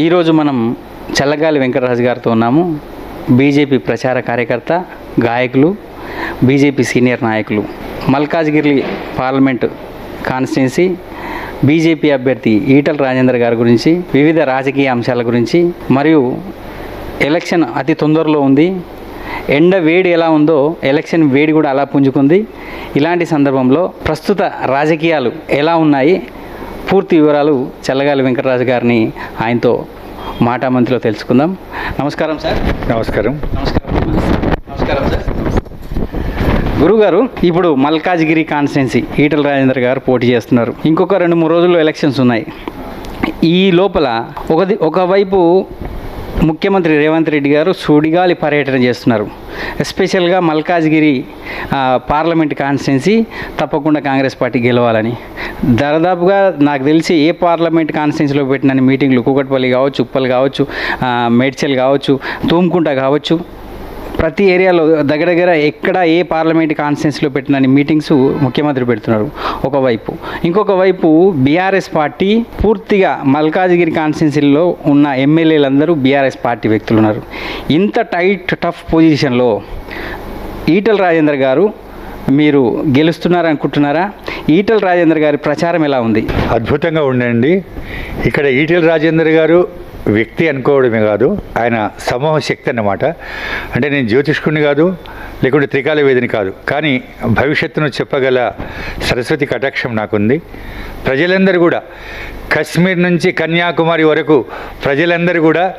ఈరోజు మనం చల్లగాలి వెంకటరాజు గారితో ఉన్నాము. బీజేపీ ప్రచార కార్యకర్త గాయకులు బీజేపీ సీనియర్ నాయకులు. మల్కాజ్గిరి పార్లమెంట్ కాన్స్టిట్యున్సీ బీజేపీ అభ్యర్థి ఈటల రాజేందర్ గారి గురించి వివిధ రాజకీయ అంశాల గురించి మరియు ఎలక్షన్ అతి తొందరలో ఉంది. ఎండ వేడి ఎలా ఉందో ఎలక్షన్ వేడి కూడా అలా పుంజుకుంది. ఇలాంటి సందర్భంలో ప్రస్తుత రాజకీయాలు ఎలా ఉన్నాయి పూర్తి వివరాలు చల్లగాలి వెంకటరాజు గారిని ఆయనతో మాటామంతిలో తెలుసుకుందాం. నమస్కారం సార్. నమస్కారం. నమస్కారం. నమస్కారం సార్. గురుగారు ఇప్పుడు మల్కాజ్గిరి కాన్స్టిట్యున్సీ ఈటల రాజేందర్ గారు పోటీ చేస్తున్నారు. ఇంకొక రెండు మూడు రోజుల్లో ఎలక్షన్స్ ఉన్నాయి. ఈ లోపల ఒకది ఒకవైపు ముఖ్యమంత్రి రేవంత్ రెడ్డి గారు సుడిగాలి పర్యటన చేస్తున్నారు. ఎస్పెషల్గా మల్కాజ్గిరి పార్లమెంట్ కాన్స్టిట్యున్సీ తప్పకుండా కాంగ్రెస్ పార్టీ గెలవాలని. దాదాపుగా నాకు తెలిసి ఏ పార్లమెంట్ కాన్స్టిట్యున్సీలో పెట్టిన మీటింగ్లు కూకట్పల్లి కావచ్చు ఉప్పల్ కావచ్చు మేడ్చల్ కావచ్చు తూముకుంట కావచ్చు ప్రతి ఏరియాలో దగ్గర దగ్గర ఎక్కడ ఏ పార్లమెంట్ కాన్స్టిట్యున్సీలో పెట్టిన మీటింగ్స్ ముఖ్యమంత్రి పెడుతున్నారు. ఒకవైపు ఇంకొక వైపు బీఆర్ఎస్ పార్టీ పూర్తిగా మల్కాజ్గిరి కాన్స్టిట్యున్సీలో ఉన్న ఎమ్మెల్యేలందరూ బీఆర్ఎస్ పార్టీ వ్యక్తులు ఉన్నారు ఇంత టైట్ టఫ్ పొజిషన్లో ఈటల రాజేందర్ గారు మీరు గెలుస్తున్నారనుకుంటున్నారా ఈటల రాజేందర్ గారి ప్రచారం ఎలా ఉంది? అద్భుతంగా ఉండండి. ఇక్కడ ఈటల రాజేందర్ గారు వ్యక్తి అనుకోవడమే కాదు ఆయన సమూహ శక్తి అన్నమాట. అంటే నేను జ్యోతిష్కుని కాదు లేకుంటే త్రికాల వేదిని కాదు. కానీ భవిష్యత్తును చెప్పగల సరస్వతి కటాక్షం నాకుంది. ప్రజలందరూ కూడా కశ్మీర్ నుంచి కన్యాకుమారి వరకు ప్రజలందరూ కూడా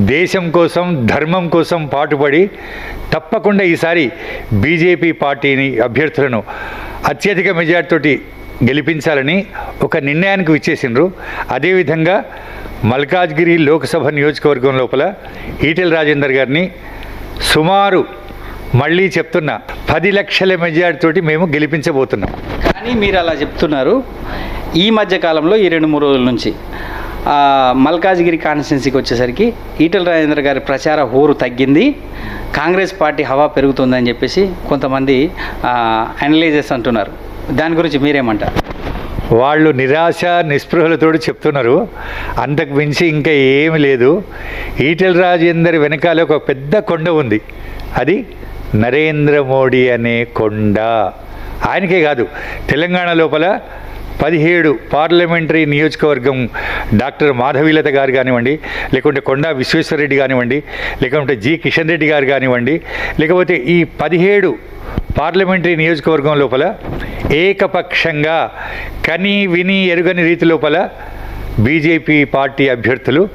దేశం కోసం ధర్మం కోసం పాటుపడి తప్పకుండా ఈసారి బీజేపీ పార్టీని అభ్యర్థులను అత్యధిక మెజార్టీతోటి గెలిపించాలని ఒక నిర్ణయానికి విచ్చేసిండ్రు. అదేవిధంగా మల్కాజ్గిరి లోక్సభ నియోజకవర్గం లోపల ఈటెల రాజేందర్ గారిని సుమారు మళ్ళీ చెప్తున్నా పది లక్షల మెజార్టీతోటి మేము గెలిపించబోతున్నాం. కానీ మీరు అలా చెప్తున్నారు. ఈ మధ్య కాలంలో ఈ రెండు మూడు రోజుల నుంచి మల్కాజ్గిరి కాన్స్టిట్యున్సీకి వచ్చేసరికి ఈటల రాజేంద్ర గారి ప్రచార హోరు తగ్గింది. కాంగ్రెస్ పార్టీ హవా పెరుగుతుందని చెప్పేసి కొంతమంది అనలైజర్స్ అంటున్నారు. దాని గురించి మీరేమంటారు? వాళ్ళు నిరాశ నిస్పృహలతోడు చెప్తున్నారు. అంతకు మించి ఇంకా ఏమి లేదు. ఈటెల రాజేందర్ వెనకాల ఒక పెద్ద కొండ ఉంది. అది నరేంద్ర మోడీ అనే కొండ. ఆయనకే కాదు తెలంగాణ లోపల పదిహేడు పార్లమెంటరీ నియోజకవర్గం డాక్టర్ మాధవీలత గారు కానివ్వండి లేకుంటే కొండా విశ్వేశ్వరరెడ్డి కానివ్వండి లేకుంటే జి కిషన్ రెడ్డి గారు కానివ్వండి లేకపోతే ఈ పదిహేడు పార్లమెంటరీ నియోజకవర్గం లోపల ఏకపక్షంగా కని విని ఎరుగని రీతి లోపల బీజేపీ పార్టీ అభ్యర్థులు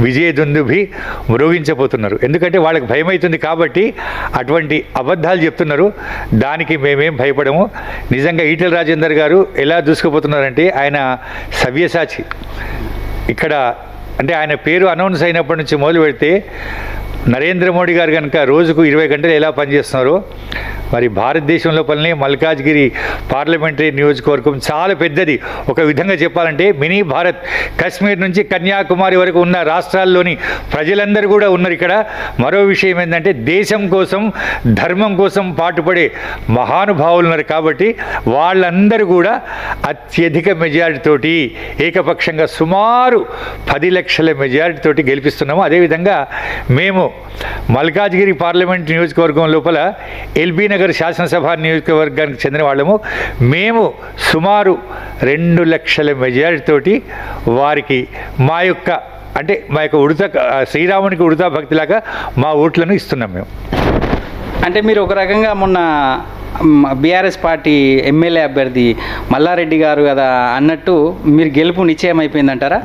విజయదుందుభి మ్రోగించబోతున్నారు. ఎందుకంటే వాళ్ళకి భయమవుతుంది కాబట్టి అటువంటి అబద్ధాలు చెప్తున్నారు. దానికి మేమేం భయపడము. నిజంగా ఈటల రాజేందర్ గారు ఎలా దూసుకుపోతున్నారంటే ఆయన సవ్యసాచి. ఇక్కడ అంటే ఆయన పేరు అనౌన్స్ అయినప్పటి నుంచి మొదలు పెడితే నరేంద్ర మోడీ గారు కనుక రోజుకు ఇరవై గంటలు ఎలా పనిచేస్తున్నారో మరి భారతదేశం లోపలనే మల్కాజ్గిరి పార్లమెంటరీ నియోజకవర్గం చాలా పెద్దది. ఒక విధంగా చెప్పాలంటే మినీ భారత్ కశ్మీర్ నుంచి కన్యాకుమారి వరకు ఉన్న రాష్ట్రాల్లోని ప్రజలందరూ కూడా ఉన్నారు ఇక్కడ. మరో విషయం ఏంటంటే దేశం కోసం ధర్మం కోసం పాటుపడే మహానుభావులు ఉన్నారు కాబట్టి వాళ్ళందరూ కూడా అత్యధిక మెజారిటీతోటి ఏకపక్షంగా సుమారు పది లక్షల మెజారిటీతోటి గెలిపిస్తున్నాము. అదేవిధంగా మేము మల్కాజ్గిరి పార్లమెంట్ నియోజకవర్గం లోపల ఎల్బీ నగర్ శాసనసభ నియోజకవర్గానికి చెందిన వాళ్ళము. మేము సుమారు రెండు లక్షల మెజారిటీతోటి వారికి మా యొక్క అంటే మా యొక్క ఉడత శ్రీరామునికి ఉడతా భక్తిలాగా మా ఓట్లను ఇస్తున్నాం మేము. అంటే మీరు ఒక రకంగా మొన్న బీఆర్ఎస్ పార్టీ ఎమ్మెల్యే అభ్యర్థి మల్లారెడ్డి గారు కదా అన్నట్టు మీరు గెలుపు నిశ్చయం అయిపోయిందంటారా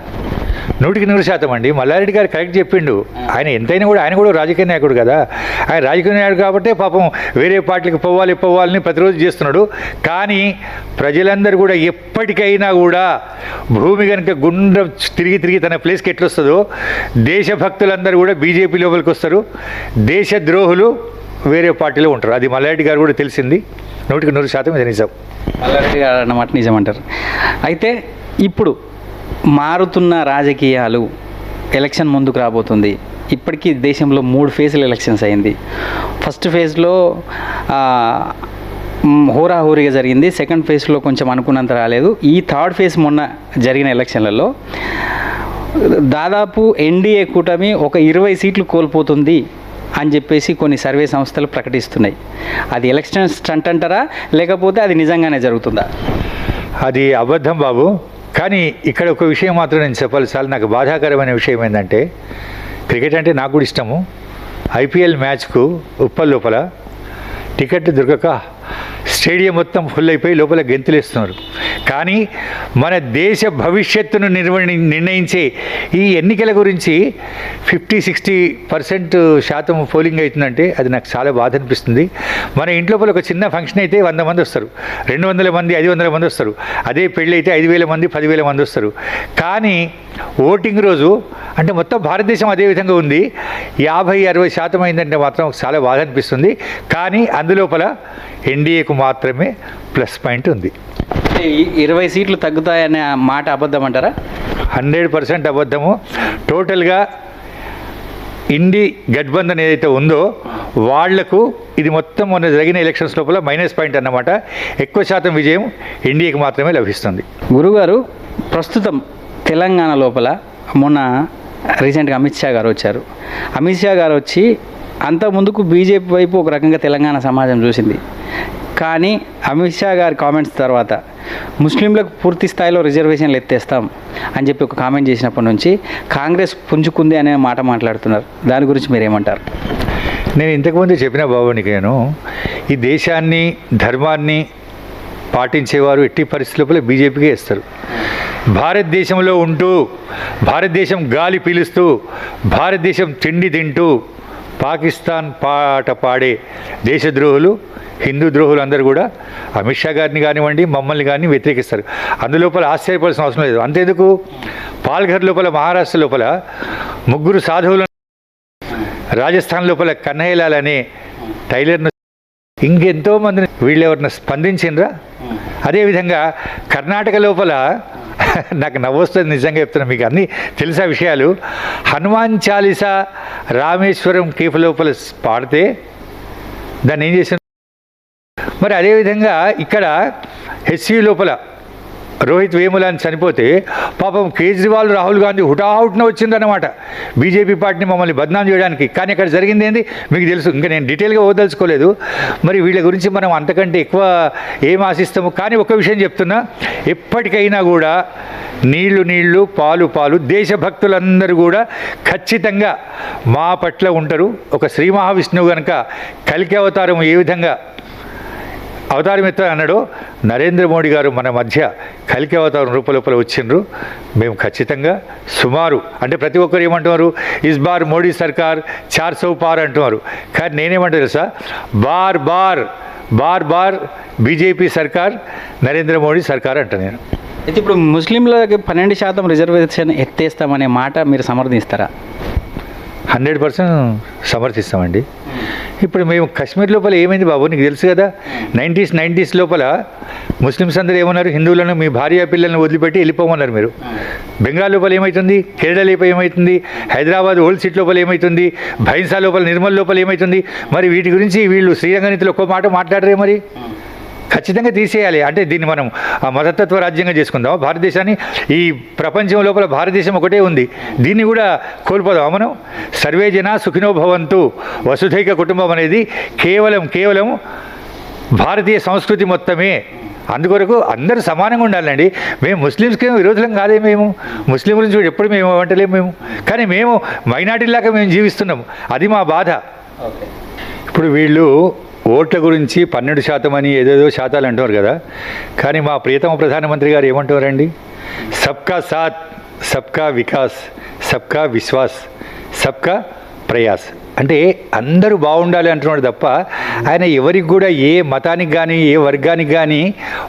నూటికి నూరు శాతం అండి. మల్లారెడ్డి గారు కరెక్ట్ చెప్పిండు. ఆయన ఎంతైనా కూడా ఆయన కూడా రాజకీయ నాయకుడు కదా. ఆయన రాజకీయ నాయకుడు కాబట్టి పాపం వేరే పార్టీలకు పోవాలి పోవాలని ప్రతిరోజు చేస్తున్నాడు. కానీ ప్రజలందరూ కూడా ఎప్పటికైనా కూడా భూమి కనుక గుండ్రం తిరిగి తిరిగి తన ప్లేస్కి ఎట్లొస్తుందో దేశభక్తులందరూ కూడా బీజేపీ లోపలికి వస్తారు. దేశద్రోహులు వేరే పార్టీలో ఉంటారు. అది మల్లారెడ్డి గారు కూడా తెలిసింది. నూటికి నూరు శాతం ఇది నిజం. మల్లారెడ్డి గారు అన్నమాట నిజమంటారు. అయితే ఇప్పుడు మారుతున్న రాజకీయాలు ఎలక్షన్ ముందుకు రాబోతుంది. ఇప్పటికీ దేశంలో మూడు ఫేజ్ల ఎలక్షన్స్ అయింది. ఫస్ట్ ఫేజ్లో హోరాహోరీగా జరిగింది. సెకండ్ ఫేజ్లో కొంచెం అనుకున్నంత రాలేదు. ఈ థర్డ్ ఫేజ్ మొన్న జరిగిన ఎలక్షన్లలో దాదాపు ఎన్డీఏ కూటమి ఒక ఇరవై సీట్లు కోల్పోతుంది అని చెప్పేసి కొన్ని సర్వే సంస్థలు ప్రకటిస్తున్నాయి. అది ఎలక్షన్ స్టంట్ అంటారా? లేకపోతే అది నిజంగానే జరుగుతుందా? అది అబద్ధం బాబు. కానీ ఇక్కడ ఒక విషయం మాత్రం నేను చెప్పాలి చాలా. నాకు బాధాకరమైన విషయం ఏంటంటే క్రికెట్ అంటే నాకు కూడా ఇష్టము. ఐపీఎల్ మ్యాచ్కు ఉప్పల్ లోపల టికెట్ దొరకక స్టేడియం మొత్తం ఫుల్ అయిపోయి లోపల గెంతులేస్తున్నారు. కానీ మన దేశ భవిష్యత్తును నిర్వహి నిర్ణయించే ఈ ఎన్నికల గురించి ఫిఫ్టీ సిక్స్టీ పర్సెంట్ శాతం పోలింగ్ అవుతుందంటే అది నాకు చాలా బాధ అనిపిస్తుంది. మన ఇంట్లో ఒక చిన్న ఫంక్షన్ అయితే వంద మంది వస్తారు. రెండు వందల మంది ఐదు వందల మంది వస్తారు. అదే పెళ్ళి అయితే ఐదు వేల మంది పదివేల మంది వస్తారు. కానీ ఓటింగ్ రోజు అంటే మొత్తం భారతదేశం అదే విధంగా ఉంది. యాభై అరవై శాతం అయిందంటే మాత్రం చాలా బాధ అనిపిస్తుంది. కానీ అందులోపల ఎన్డీఏకు మాత్రమే ప్లస్ పాయింట్ ఉంది. ఇరవై సీట్లు తగ్గుతాయనే మాట అబద్ధం అంటారా? హండ్రెడ్ పర్సెంట్ అబద్ధము. టోటల్గా ఇండి గఠబంధన్ ఏదైతే ఉందో వాళ్ళకు ఇది మొత్తం మొన్న జరిగిన ఎలక్షన్స్ లోపల మైనస్ పాయింట్ అన్నమాట. ఎక్కువ శాతం విజయం ఇండియాకి మాత్రమే లభిస్తుంది. గురుగారు ప్రస్తుతం తెలంగాణ లోపల మొన్న రీసెంట్గా అమిత్ షా గారు వచ్చారు. అమిత్ షా గారు వచ్చి అంత ముందుకు బీజేపీ వైపు ఒక రకంగా తెలంగాణ సమాజం చూసింది. కానీ అమిత్ షా గారి కామెంట్స్ తర్వాత ముస్లింలకు పూర్తి స్థాయిలో రిజర్వేషన్లు ఎత్తేస్తాం అని చెప్పి ఒక కామెంట్ చేసినప్పటి నుంచి కాంగ్రెస్ పుంజుకుంది అనే మాట మాట్లాడుతున్నారు. దాని గురించి మీరేమంటారు? నేను ఇంతకుముందు చెప్పిన బాబునికి నేను ఈ దేశాన్ని ధర్మాన్ని పాటించేవారు ఎట్టి పరిస్థితుల బీజేపీకే ఇస్తారు. భారతదేశంలో ఉంటూ భారతదేశం గాలి పీలుస్తూ భారతదేశం తిండి తింటూ పాకిస్తాన్ పాట పాడే దేశద్రోహులు హిందూ ద్రోహులు అందరూ కూడా అమిత్ షా గారిని కానివ్వండి మమ్మల్ని కానీ వ్యతిరేకిస్తారు. అందులోపల ఆశ్చర్యపడాల్సిన అవసరం లేదు. అంతేందుకు? పాల్ఘర్ లోపల మహారాష్ట్ర లోపల ముగ్గురు సాధువులను రాజస్థాన్ లోపల కన్నయ్యలాల్ అనే టైలర్ను ఇంకెంతో మందిని వీళ్ళు ఎవరిని స్పందించిండ్రా? అదేవిధంగా కర్ణాటక లోపల నాకు నవ్వొస్తుంది నిజంగా చెప్తున్నా మీకు అన్నీ తెలుసా విషయాలు. హనుమాన్ చాలీసా రామేశ్వరం కేఫ్ లోపల పాడితే దాన్ని ఏం చేసిన మరి అదేవిధంగా ఇక్కడ హెచ్సి లోపల రోహిత్ వేముల అని చనిపోతే పాపం కేజ్రీవాల్ రాహుల్ గాంధీ హుటాహుట్న వచ్చిందన్నమాట. బీజేపీ పార్టీని మమ్మల్ని బద్నాం చేయడానికి. కానీ అక్కడ జరిగింది ఏంది? మీకు తెలుసు. ఇంకా నేను డీటెయిల్గా ఓదలుచుకోలేదు మరి వీళ్ళ గురించి మనం అంతకంటే ఎక్కువ ఏం ఆశిస్తాము? కానీ ఒక విషయం చెప్తున్నా. ఎప్పటికైనా కూడా నీళ్ళు నీళ్ళు పాలు పాలు దేశభక్తులందరూ కూడా ఖచ్చితంగా మా పట్ల ఉంటారు. ఒక శ్రీ మహావిష్ణువు కనుక కలికి అవతారం ఏ విధంగా అవతారం ఎత్త అన్నాడు నరేంద్ర మోడీ గారు మన మధ్య కలికి అవతారం రూపలోపల వచ్చిండ్రు. మేము ఖచ్చితంగా సుమారు అంటే ప్రతి ఒక్కరు ఏమంటున్నారు? ఇస్ బార్ మోడీ సర్కార్ చార్ సౌ పార్ అంటున్నారు. కానీ నేనేమంటారు తెలుసా? Bar bar bar bar BJP సర్కార్ నరేంద్ర మోడీ సర్కార్ అంట నేను. అయితే ఇప్పుడు ముస్లింలకి పన్నెండు శాతం రిజర్వేషన్ ఎత్తేస్తామనే మాట మీరు సమర్థిస్తారా? హండ్రెడ్ పర్సెంట్ సమర్థిస్తామండి. ఇప్పుడు మేము కశ్మీర్ లోపల ఏమైంది బాబు? నీకు తెలుసు కదా? నైంటీస్ నైంటీస్ లోపల ముస్లిమ్స్ అందరూ ఏమన్నారు? హిందువులను మీ భార్య పిల్లలను వదిలిపెట్టి వెళ్ళిపోమన్నారు మీరు. బెంగాల్ లోపల ఏమవుతుంది కేరళ లోపల ఏమవుతుంది హైదరాబాద్ ఓల్డ్ సిటీ లోపల ఏమవుతుంది భైన్సా లోపల నిర్మల్ లోపల ఏమవుతుంది మరి వీటి గురించి వీళ్ళు శ్రీరంగనీతిలో ఒక్క మాట మాట్లాడరే మరి? ఖచ్చితంగా తీసేయాలి. అంటే దీన్ని మనం ఆ మతతత్వ రాజ్యంగా చేసుకుందాం భారతదేశాన్ని ఈ ప్రపంచం లోపల భారతదేశం ఒకటే ఉంది. దీన్ని కూడా కోల్పోదాం. మనం సర్వే జన సుఖినో భవంతు వసుధైక కుటుంబం అనేది కేవలం కేవలం భారతీయ సంస్కృతి మొత్తమే. అందుకొరకు అందరూ సమానంగా ఉండాలండి. మేము ముస్లిమ్స్కి విరోధులం కాదే మేము? ముస్లిం గురించి కూడా ఎప్పుడు మేము వంటలేము మేము? కానీ మేము మైనార్టీలాగా మేము జీవిస్తున్నాం. అది మా బాధ. ఇప్పుడు వీళ్ళు ఓట్ల గురించి పన్నెండు శాతం అని ఏదేదో శాతాలు అంటున్నారు కదా. కానీ మా ప్రియతమ ప్రధానమంత్రి గారు ఏమంటున్నారండి? సబ్కా సాత్ సబ్కా వికాస్ సబ్కా విశ్వాస్ సబ్కా ప్రయాస్. అంటే అందరూ బాగుండాలి అంటున్నాడు తప్ప ఆయన ఎవరికి కూడా ఏ మతానికి కానీ ఏ వర్గానికి కానీ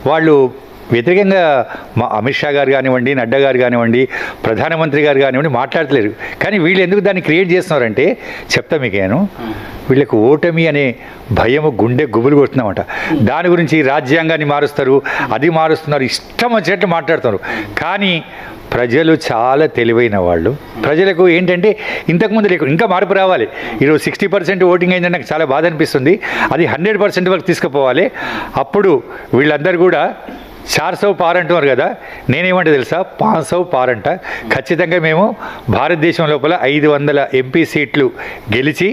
వాళ్ళు వ్యతిరేకంగా మా అమిత్ షా గారు కానివ్వండి నడ్డా గారు కానివ్వండి ప్రధానమంత్రి గారు కానివ్వండి మాట్లాడలేరు కానీ వీళ్ళు ఎందుకు దాన్ని క్రియేట్ చేస్తున్నారంటే చెప్తా మీకు నేను వీళ్ళకు ఓటమి అనే భయము గుండె గుబులు కొడుతున్నామట దాని గురించి రాజ్యాంగాన్ని మారుస్తారు అది మారుస్తున్నారు ఇష్టం వచ్చేట్లు మాట్లాడుతున్నారు. కానీ ప్రజలు చాలా తెలివైన వాళ్ళు. ప్రజలకు ఏంటంటే ఇంతకుముందు లేకుండా ఇంకా మార్పు రావాలి. ఈరోజు సిక్స్టీ పర్సెంట్ ఓటింగ్ అయిందని నాకు చాలా బాధ అనిపిస్తుంది. అది హండ్రెడ్ పర్సెంట్ వరకు తీసుకుపోవాలి. అప్పుడు వీళ్ళందరూ కూడా చార్ సౌ పార్ అంటున్నారు కదా నేనేమంటే తెలుసా? పాంచ్ సౌ పార్ అంట. ఖచ్చితంగా మేము భారతదేశం లోపల ఐదు వందల ఎంపీ సీట్లు గెలిచి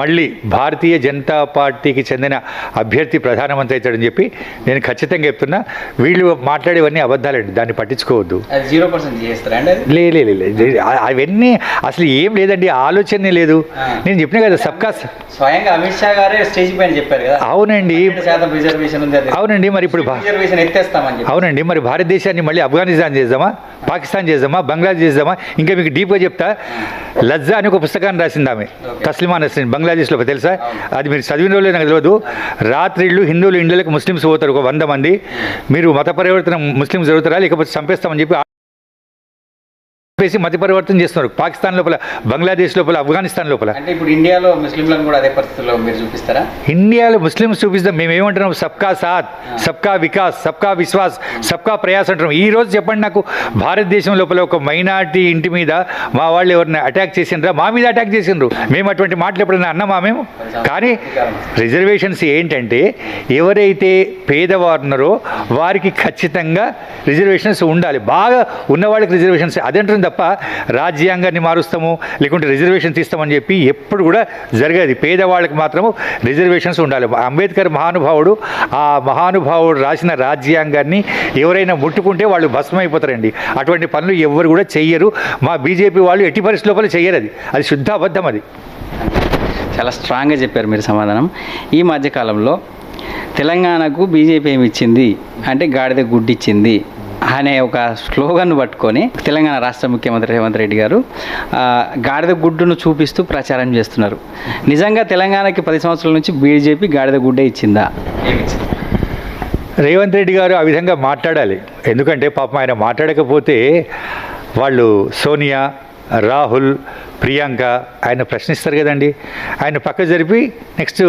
మళ్ళీ భారతీయ జనతా పార్టీకి చెందిన అభ్యర్థి ప్రధానమంత్రి అవుతాడని చెప్పి నేను ఖచ్చితంగా చెప్తున్నా. వీళ్ళు మాట్లాడేవన్నీ అబద్ధాలండి దాన్ని పట్టించుకోవద్దు. జీరో పర్సెంట్ లే అవన్నీ అసలు ఏం లేదండి ఆలోచనే లేదు. నేను చెప్పిన కదా సబ్కా స్వయంగా అమిత్ షా గారే స్టేజ్ పైన చెప్పారు కదా. అవునండి. అవునండి మరి ఇప్పుడు రిజర్వేషన్ ఎత్తేస్తామని అవునండి మరి భారతదేశాన్ని మళ్ళీ ఆఫ్ఘనిస్తాన్ చేద్దామా? పాకిస్తాన్ చేద్దామా? బంగ్లాదేశ్ చేద్దామా? ఇంకా మీకు డీప్గా చెప్తా లజ్జా అని ఒక పుస్తకాన్ని రాసింది ఆమె. తస్లిమా నస్రీన్ బంగ్లాదేశ్లో తెలుసా. అది మీరు చదివిన రోజులే నాకు తెలియదు రాత్రిళ్ళు హిందువులు ఇండ్లకు ముస్లిమ్స్ పోతారు ఒక వంద మంది. మీరు మత పరివర్తన ముస్లిమ్స్ జరుగుతారా? లేకపోతే చంపేస్తామని చెప్పి చెప్పేసి మత పరివర్తన చేస్తున్నారు. పాకిస్తాన్ లోపల బంగ్లాదేశ్ లోపల ఆఫ్ఘనిస్తాన్ లోపల. అంటే ఇప్పుడు ఇండియాలో ముస్లింలను కూడా అదే పరిస్థితుల్లో మీరు చూపిస్తారా? ఇండియాలో ముస్లిమ్స్ చూపిస్తాం. మేము ఏమంటున్నాం? సబ్కా సాత్ సబ్కా వికాస్ సబ్కా విశ్వాస్ సబ్కా ప్రయాస్ అంటున్నాం. ఈ రోజు చెప్పండి నాకు భారతదేశం లోపల ఒక మైనార్టీ ఇంటి మీద మా వాళ్ళు ఎవరిని అటాక్ చేసిండ్రా? మా మీద అటాక్ చేసిండ్రు. మేము అటువంటి మాటలు ఎప్పుడైనా అన్నామా మేము? కానీ రిజర్వేషన్స్ ఏంటంటే ఎవరైతే పేదవారు ఉన్నారో వారికి ఖచ్చితంగా రిజర్వేషన్స్ ఉండాలి. బాగా ఉన్న వాళ్ళకి రిజర్వేషన్స్ అదేంటుంది తప్ప రాజ్యాంగాన్ని మారుస్తాము లేకుంటే రిజర్వేషన్ తీస్తామని చెప్పి ఎప్పుడు కూడా జరగదు. పేదవాళ్ళకి మాత్రము రిజర్వేషన్స్ ఉండాలి. అంబేద్కర్ మహానుభావుడు ఆ మహానుభావుడు రాసిన రాజ్యాంగాన్ని ఎవరైనా ముట్టుకుంటే వాళ్ళు భస్మం అయిపోతారండి అటువంటి పనులు ఎవరు కూడా చెయ్యరు. మా బీజేపీ వాళ్ళు ఎట్టి పరిస్థితి లోపల చెయ్యరు అది. అది శుద్ధ అబద్ధం అది. చాలా స్ట్రాంగ్గా చెప్పారు మీరు సమాధానం. ఈ మధ్యకాలంలో తెలంగాణకు బీజేపీ ఏమి ఇచ్చింది? అంటే గాడిద గుడ్డిచ్చింది. అనే ఒక స్లోగన్ పట్టుకొని తెలంగాణ రాష్ట్ర ముఖ్యమంత్రి రేవంత్ రెడ్డి గారు గాడిద గుడ్డును చూపిస్తూ ప్రచారం చేస్తున్నారు. నిజంగా తెలంగాణకి పది సంవత్సరాల నుంచి బీజేపీ గాడిద గుడ్డే ఇచ్చిందా? రేవంత్ రెడ్డి గారు ఆ విధంగా మాట్లాడాలి. ఎందుకంటే పాపం ఆయన మాట్లాడకపోతే వాళ్ళు సోనియా రాహుల్ ప్రియాంక ఆయన ప్రశ్నిస్తారు కదండి. ఆయన పక్క జరిపి next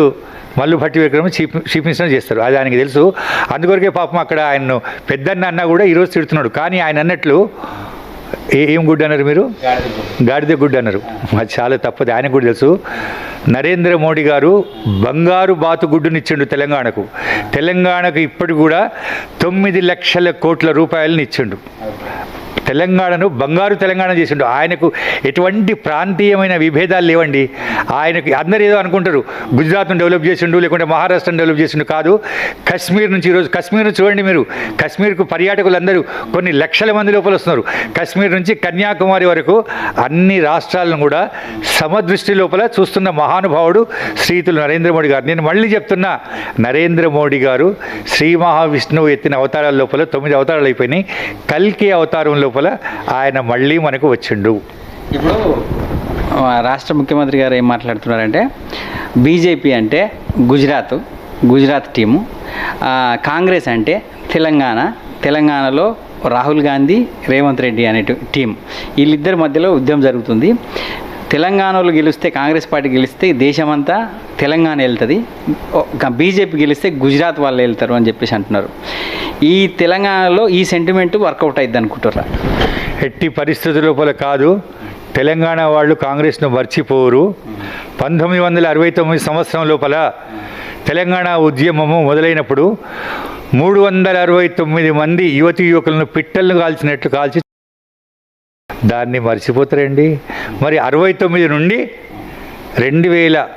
Mallu Bhatti Vikram chief chief minister చేస్తారు. అది ఆయనకి తెలుసు. అందుకొరకే పాపం అక్కడ ఆయన్ను పెద్దన్న అన్న కూడా ఈరోజు తిడుతున్నాడు. కానీ ఆయన అన్నట్లు ఏం గుడ్ అన్నారు మీరు? గాడిద గుడ్ అన్నారు. అది చాలా తప్పది. ఆయన కూడా తెలుసు. నరేంద్ర మోడీ గారు బంగారు బాతు గుడ్డుని ఇచ్చిండు తెలంగాణకు. తెలంగాణకు ఇప్పటికి కూడా తొమ్మిది లక్షల కోట్ల రూపాయలను ఇచ్చిండు. తెలంగాణను బంగారు తెలంగాణ చేసిండు. ఆయనకు ఎటువంటి ప్రాంతీయమైన విభేదాలు లేవండి. ఆయనకు అందరు ఏదో అనుకుంటారు. గుజరాత్ను డెవలప్ చేసిండు లేకుంటే మహారాష్ట్రను డెవలప్ చేసిండు కాదు. కశ్మీర్ నుంచి ఈరోజు కశ్మీర్ను చూడండి మీరు. కశ్మీర్కు పర్యాటకులు అందరూ కొన్ని లక్షల మంది లోపల వస్తున్నారు. కశ్మీర్ నుంచి కన్యాకుమారి వరకు అన్ని రాష్ట్రాలను కూడా సమదృష్టి లోపల చూస్తున్న మహానుభావుడు శ్రీతులు నరేంద్ర మోడీ గారు. నేను మళ్ళీ చెప్తున్నా నరేంద్ర మోడీ గారు శ్రీ మహావిష్ణువు ఎత్తిన అవతారాల లోపల తొమ్మిది అవతారాలు అయిపోయినాయి. కల్కి అవతారం లోపల ఆయన మళ్ళీ మనకు వచ్చిండు. ఇప్పుడు రాష్ట్ర ముఖ్యమంత్రి గారు ఏం మాట్లాడుతున్నారంటే బీజేపీ అంటే గుజరాత్ గుజరాత్ టీము కాంగ్రెస్ అంటే తెలంగాణ తెలంగాణలో రాహుల్ గాంధీ రేవంత్ రెడ్డి అనే టీం వీళ్ళిద్దరి మధ్యలో ఉద్యమం జరుగుతుంది. తెలంగాణలో గెలిస్తే కాంగ్రెస్ పార్టీ గెలిస్తే దేశమంతా తెలంగాణ వెళ్తుంది. బీజేపీ గెలిస్తే గుజరాత్ వాళ్ళు వెళ్తారు అని చెప్పేసి అంటున్నారు. ఈ తెలంగాణలో ఈ సెంటిమెంట్ వర్కౌట్ అయింది అనుకుంటారా ఎట్టి పరిస్థితి లోపల కాదు. తెలంగాణ వాళ్ళు కాంగ్రెస్ను మర్చిపోరు. పంతొమ్మిది వందల అరవై తొమ్మిది సంవత్సరం లోపల తెలంగాణ ఉద్యమము మొదలైనప్పుడు మూడు వందల అరవై తొమ్మిది మంది యువతి యువకులను పిట్టలను కాల్చినట్లు కాల్చి దాన్ని మర్చిపోతారండి. మరి అరవై తొమ్మిది నుండి రెండు వేల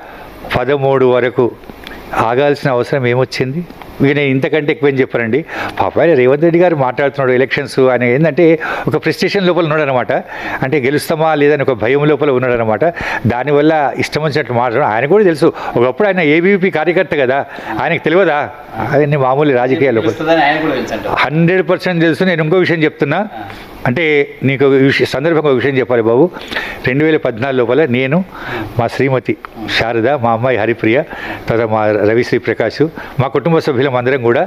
పదమూడు వరకు ఆగాల్సిన అవసరం ఏమొచ్చింది? ఈయన ఇంతకంటే ఎక్కువ ఏం చెప్పారండి? పాప ఆయన రేవంత్ రెడ్డి గారు మాట్లాడుతున్నాడు ఎలక్షన్స్ ఆయన ఏంటంటే ఒక ప్రెస్టేషన్ లోపల ఉన్నాడనమాట. అంటే గెలుస్తామా లేదని ఒక భయం లోపల ఉన్నాడనమాట. దానివల్ల ఇష్టం వచ్చినట్లు మాట్లాడడం ఆయన కూడా తెలుసు. ఒకప్పుడు ఆయన ఏబీపీ కార్యకర్త కదా. ఆయనకు తెలియదా? అవన్నీ మామూలు రాజకీయాల హండ్రెడ్ పర్సెంట్ తెలుసు. నేను ఇంకో విషయం చెప్తున్నా. అంటే నీకు ఒక విషయం సందర్భంగా ఒక విషయం చెప్పాలి బాబు. రెండు వేల పద్నాలుగు లోపల నేను మా శ్రీమతి శారద మా అమ్మాయి హరిప్రియ తర్వాత మా రవిశ్రీ ప్రకాష్ మా కుటుంబ సభ్యులం అందరం కూడా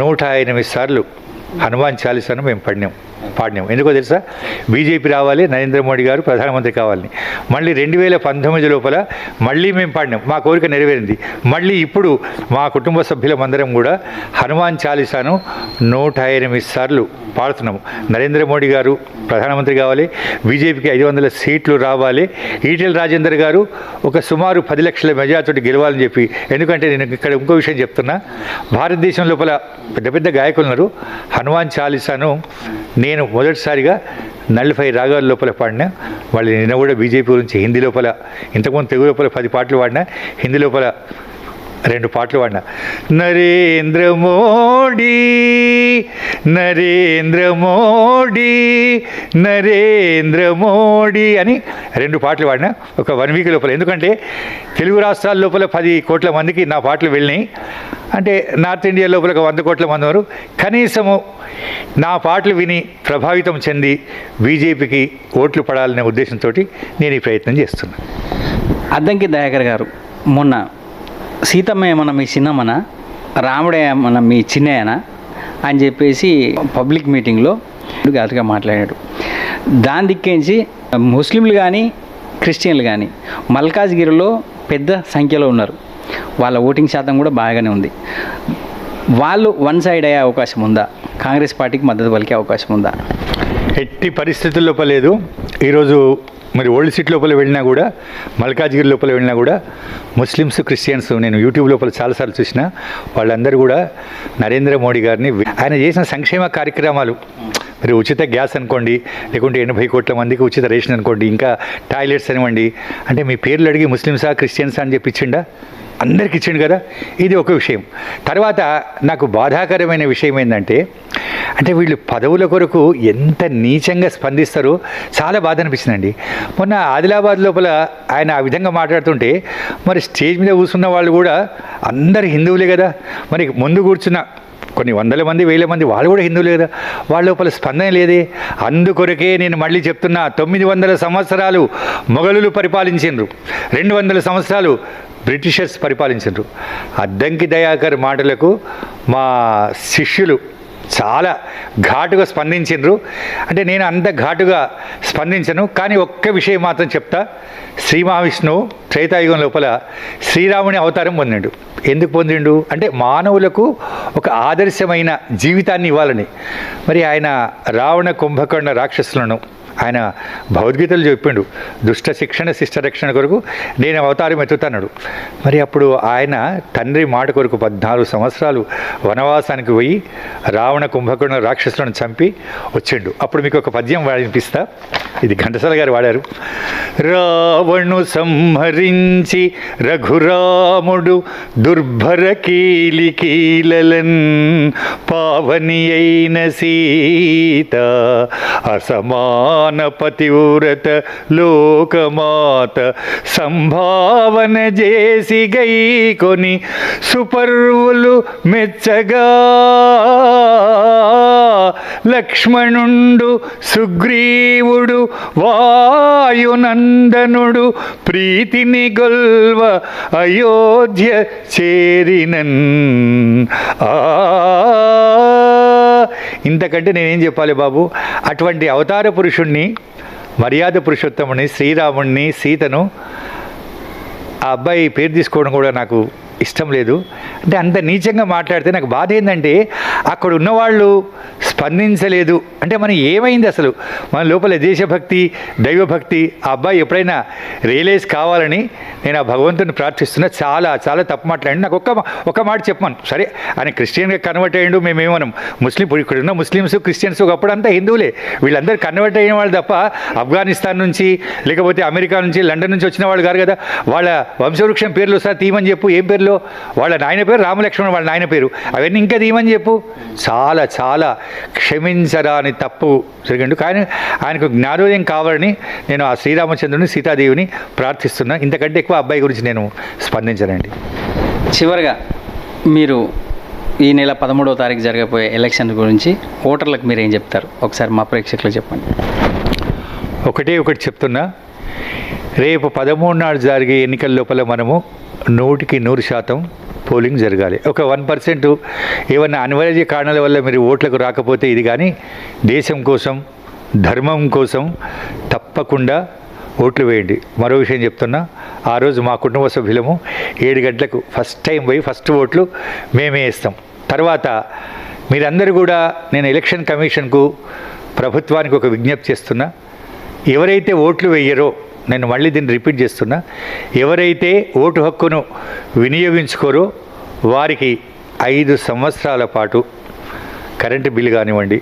నూట ఎనిమిది సార్లు హనుమాన్ చాలీసాను మేము పడినాం. పాడినాం. ఎందుకో తెలుసా? బీజేపీ రావాలి నరేంద్ర మోడీ గారు ప్రధానమంత్రి కావాలని. మళ్ళీ రెండు వేల పంతొమ్మిది లోపల మళ్ళీ మేము పాడినాం. మా కోరిక నెరవేరింది. మళ్ళీ ఇప్పుడు మా కుటుంబ సభ్యులమందరం కూడా హనుమాన్ చాలీసాను నూట ఎనిమిది సార్లు పాడుతున్నాము. నరేంద్ర మోడీ గారు ప్రధానమంత్రి కావాలి బీజేపీకి ఐదు వందల సీట్లు రావాలి ఈటెల రాజేందర్ గారు ఒక సుమారు పది లక్షల మెజార్టీ గెలవాలని చెప్పి. ఎందుకంటే నేను ఇక్కడ ఇంకో విషయం చెప్తున్నా. భారతదేశం లోపల పెద్ద పెద్ద గాయకులు ఉన్నారు. హనుమాన్ చాలీసాను నేను మొదటిసారిగా నల్లిఫై రాగాల లోపల పాడిన వాళ్ళు నిన్న కూడా బీజేపీ గురించి హిందీ లోపల ఇంతకుముందు తెలుగు లోపల పది పాటలు పాడినా హిందీ లోపల రెండు పాటలు వాడిన నరేంద్ర మోడీ నరేంద్ర మోడీ నరేంద్ర మోడీ అని రెండు పాటలు వాడిన ఒక వన్ వీక్ లోపల. ఎందుకంటే తెలుగు రాష్ట్రాల లోపల పది కోట్ల మందికి నా పాటలు వెళ్ళినాయి. అంటే నార్త్ ఇండియా లోపల ఒక వంద కోట్ల మంది వారు కనీసము నా పాటలు విని ప్రభావితం చెంది బీజేపీకి ఓట్లు పడాలనే ఉద్దేశంతో నేను ఈ ప్రయత్నం చేస్తున్నాను అద్దంకి దయాకర్ గారు మొన్న సీతమ్మ ఏమన్నా మీ చిన్నమ్మన? రాముడే ఏమన్నా మీ చిన్నయ్యనా? అని చెప్పేసి పబ్లిక్ మీటింగ్లో ఘాటుగా మాట్లాడాడు. దాని దిక్కించి ముస్లింలు కానీ క్రిస్టియన్లు కానీ మల్కాజ్గిరిలో పెద్ద సంఖ్యలో ఉన్నారు. వాళ్ళ ఓటింగ్ శాతం కూడా బాగానే ఉంది. వాళ్ళు వన్ సైడ్ అయ్యే అవకాశం ఉందా? కాంగ్రెస్ పార్టీకి మద్దతు పలికే అవకాశం ఉందా? ఎట్టి పరిస్థితుల లోపల లేదు. ఈరోజు మరి ఓల్డ్ సిటీ లోపల వెళ్ళినా కూడా మల్కాజ్గిరి లోపల వెళ్ళినా కూడా ముస్లిమ్స్ క్రిస్టియన్స్ నేను యూట్యూబ్ లోపల చాలాసార్లు చూసిన వాళ్ళందరూ కూడా నరేంద్ర మోడీ గారిని ఆయన చేసిన సంక్షేమ కార్యక్రమాలు. మరి ఉచిత గ్యాస్ అనుకోండి లేకుంటే ఎనభై కోట్ల మందికి ఉచిత రేషన్ అనుకోండి ఇంకా టాయిలెట్స్ అనివ్వండి అంటే మీ పేర్లు అడిగి ముస్లిమ్సా క్రిస్టియన్సా అని చెప్పించిండా అందరికి ఇచ్చిండు కదా? ఇది ఒక విషయం. తర్వాత నాకు బాధాకరమైన విషయం ఏంటంటే అంటే వీళ్ళు పదవుల కొరకు ఎంత నీచంగా స్పందిస్తారో చాలా బాధ అనిపిస్తుందండి మొన్న ఆదిలాబాద్ లోపల ఆయన ఆ విధంగా మాట్లాడుతుంటే మరి స్టేజ్ మీద కూర్చున్న వాళ్ళు కూడా అందరు హిందువులే కదా? మరి ముందు కూర్చున్న కొన్ని వందల మంది వేల మంది వాళ్ళు కూడా హిందువులే కదా? వాళ్ళ లోపల స్పందన లేదే. అందుకొరకే నేను మళ్ళీ చెప్తున్నా తొమ్మిది వందల సంవత్సరాలు మొఘలులు పరిపాలించిండ్రు. రెండు వందల సంవత్సరాలు బ్రిటిషర్స్ పరిపాలించారు. అద్దంకి దయాకర్ మాటలకు మా శిష్యులు చాలా ఘాటుగా స్పందించిండ్రు అంటే నేను అంత ఘాటుగా స్పందించను కానీ ఒక్క విషయం మాత్రం చెప్తా. శ్రీ మహావిష్ణువు త్రేతాయుగం లోపల శ్రీరాముని అవతారం పొందిండు. ఎందుకు పొందిండు? అంటే మానవులకు ఒక ఆదర్శమైన జీవితాన్ని ఇవ్వాలని. మరి ఆయన రావణ కుంభకర్ణ రాక్షసులను ఆయన భగవద్గీతలు చెప్పిండు దుష్ట శిక్షణ శిష్ట రక్షణ కొరకు నేను అవతారం ఎత్తుతున్నాడు మరి అప్పుడు ఆయన తండ్రి మాట కొరకు పద్నాలుగు సంవత్సరాలు వనవాసానికి పోయి రావణ కుంభకర్ణ రాక్షసులను చంపి వచ్చిండు. అప్పుడు మీకు ఒక పద్యం వినిపిస్తా ఇది ఘంటసాల గారు వాడారు. రావణు సంహరించి రఘురాముడు దుర్భర కీలకీలలన్ పావని అయిన సీత అసమాన పతివ్రత లోకమాత సంభావన చేసి గై కొని సుపర్వులు మెచ్చగా లక్ష్మణుండు సుగ్రీవుడు వాయునందనుడు ప్రీతిని గొల్వ అయోధ్య చేరినన్. ఆ ఇంతకంటే నేనేం చెప్పాలి బాబు? అటువంటి అవతార పురుషుణ్ణి మర్యాద పురుషోత్తముని శ్రీరాముణ్ణి సీతను ఆ అబ్బాయి పేరు తీసుకోవడం కూడా నాకు ఇష్టం లేదు. అంటే అంత నీచంగా మాట్లాడితే నాకు బాధ ఏంటంటే అక్కడ ఉన్నవాళ్ళు స్పందించలేదు. అంటే మనం ఏమైంది అసలు? మన లోపల దేశభక్తి దైవభక్తి ఆ అబ్బాయి ఎప్పుడైనా రియలైజ్ కావాలని నేను ఆ భగవంతుని ప్రార్థిస్తున్నా చాలా చాలా తప్పు మాట్లాడి నాకు ఒక్క ఒక మాట చెప్పాను సరే ఆయన క్రిస్టియన్గా కన్వర్ట్ అయ్యిండు మేమేమనం ముస్లిం ఇక్కడ ఉన్న ముస్లిమ్స్ క్రిస్టియన్స్ ఒకప్పుడు అంతా హిందువులే. వీళ్ళందరూ కన్వర్ట్ అయిన వాళ్ళు తప్ప ఆఫ్ఘనిస్తాన్ నుంచి లేకపోతే అమెరికా నుంచి లండన్ నుంచి వచ్చిన వాళ్ళు కాదు కదా. వాళ్ళ వంశవృక్షం పేర్లు సార్ తీయమని చెప్పు. ఏం పేర్లు? వాళ్ళ నాయన పేరు రామలక్ష్మణ్ వాళ్ళ నాయన పేరు. అవన్నీ ఇంకా తీయమని చెప్పు. చాలా చాలా క్షమించరాని తప్పు జరిగిండు. కానీ ఆయనకు జ్ఞానోదయం కావాలని నేను ఆ శ్రీరామచంద్రుని సీతాదేవిని ప్రార్థిస్తున్నా. ఇంతకంటే ఎక్కువ అబ్బాయి గురించి నేను స్పందించనండి. చివరిగా మీరు ఈ నెల పదమూడవ తారీఖు జరగబోయే ఎలక్షన్ గురించి ఓటర్లకు మీరు ఏం చెప్తారు? ఒకసారి మా ప్రేక్షకులు చెప్పండి. ఒకటే ఒకటి చెప్తున్నా. రేపు పదమూడు నాడు జరిగే ఎన్నికల లోపల మనము నూటికి నూరు శాతం పోలింగ్ జరగాలి. ఒక వన్ పర్సెంట్ ఏమన్నా అనివార్య కారణాల వల్ల మీరు ఓట్లకు రాకపోతే ఇది కానీ దేశం కోసం ధర్మం కోసం తప్పకుండా ఓట్లు వేయండి. మరో విషయం చెప్తున్నా ఆ రోజు మా కుటుంబ సభ్యులము ఏడు గంటలకు ఫస్ట్ టైం పోయి ఫస్ట్ ఓట్లు మేమే ఇస్తాం తర్వాత మీరందరూ కూడా నేను ఎలక్షన్ కమిషన్కు ప్రభుత్వానికి ఒక విజ్ఞప్తి చేస్తున్నా ఎవరైతే ఓట్లు వేయరో నేను మళ్ళీ దీన్ని రిపీట్ చేస్తున్నా. ఎవరైతే ఓటు హక్కును వినియోగించుకోరో వారికి ఐదు సంవత్సరాల పాటు కరెంటు బిల్లు కానివ్వండి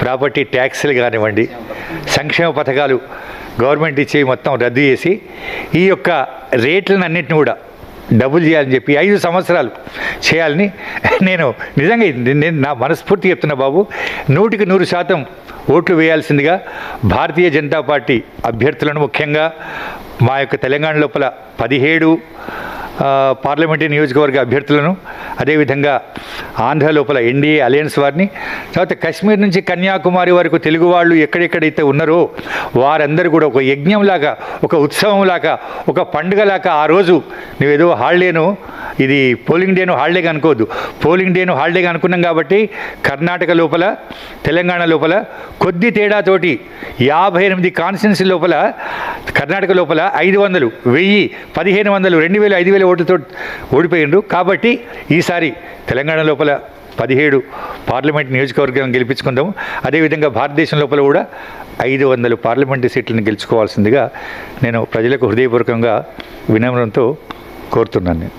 ప్రాపర్టీ ట్యాక్స్లు కానివ్వండి సంక్షేమ పథకాలు గవర్నమెంట్ ఇచ్చే మొత్తం రద్దు చేసి ఈ యొక్క రేట్లను అన్నింటిని కూడా డబ్బులు చేయాలని చెప్పి ఐదు సంవత్సరాలు చేయాలని నేను నిజంగా నేను నా మనస్ఫూర్తి చెప్తున్నా బాబు. నూటికి నూరు శాతం ఓట్లు వేయాల్సిందిగా భారతీయ జనతా పార్టీ అభ్యర్థులను ముఖ్యంగా మా యొక్క తెలంగాణ లోపల పదిహేడు పార్లమెంటరీ నియోజకవర్గ అభ్యర్థులను అదేవిధంగా ఆంధ్ర లోపల ఎన్డీఏ అలయన్స్ వారిని తర్వాత కశ్మీర్ నుంచి కన్యాకుమారి వరకు తెలుగు వాళ్ళు ఎక్కడెక్కడైతే ఉన్నారో వారందరూ కూడా ఒక యజ్ఞంలాగా ఒక ఉత్సవంలాగా ఒక పండుగలాగా ఆ రోజు నువ్వేదో హాలిడేను ఇది పోలింగ్ డేను హాలిడేగా అనుకోవద్దు. పోలింగ్ డేను హాలిడేగా అనుకున్నాం కాబట్టి కర్ణాటక లోపల తెలంగాణ లోపల కొద్ది తేడాతోటి యాభై ఎనిమిది కాన్స్టిట్యున్సీ లోపల కర్ణాటక లోపల ఐదు వందలు వెయ్యి పదిహేను వందలు రెండు వేలు ఐదు వేల ఓటుతో ఓడిపోయిండు కాబట్టి ఈసారి తెలంగాణ లోపల పదిహేడు పార్లమెంట్ నియోజకవర్గాలను గెలిపించుకుందాం అదేవిధంగా భారతదేశం లోపల కూడా ఐదు వందలు పార్లమెంటు సీట్లను గెలుచుకోవాల్సిందిగా నేను ప్రజలకు హృదయపూర్వకంగా వినమ్రంతో కోరుతున్నాను. నేను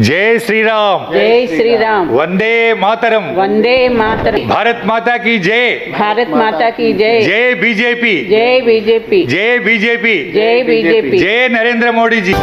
जय श्री राम जय श्री राम वंदे मातरम। वंदे मातरम। भारत माता की जय। भारत माता की जय। जय बीजेपी। जय बीजेपी। जय बीजेपी। जय बीजेपी। जय नरेंद्र मोदी जी।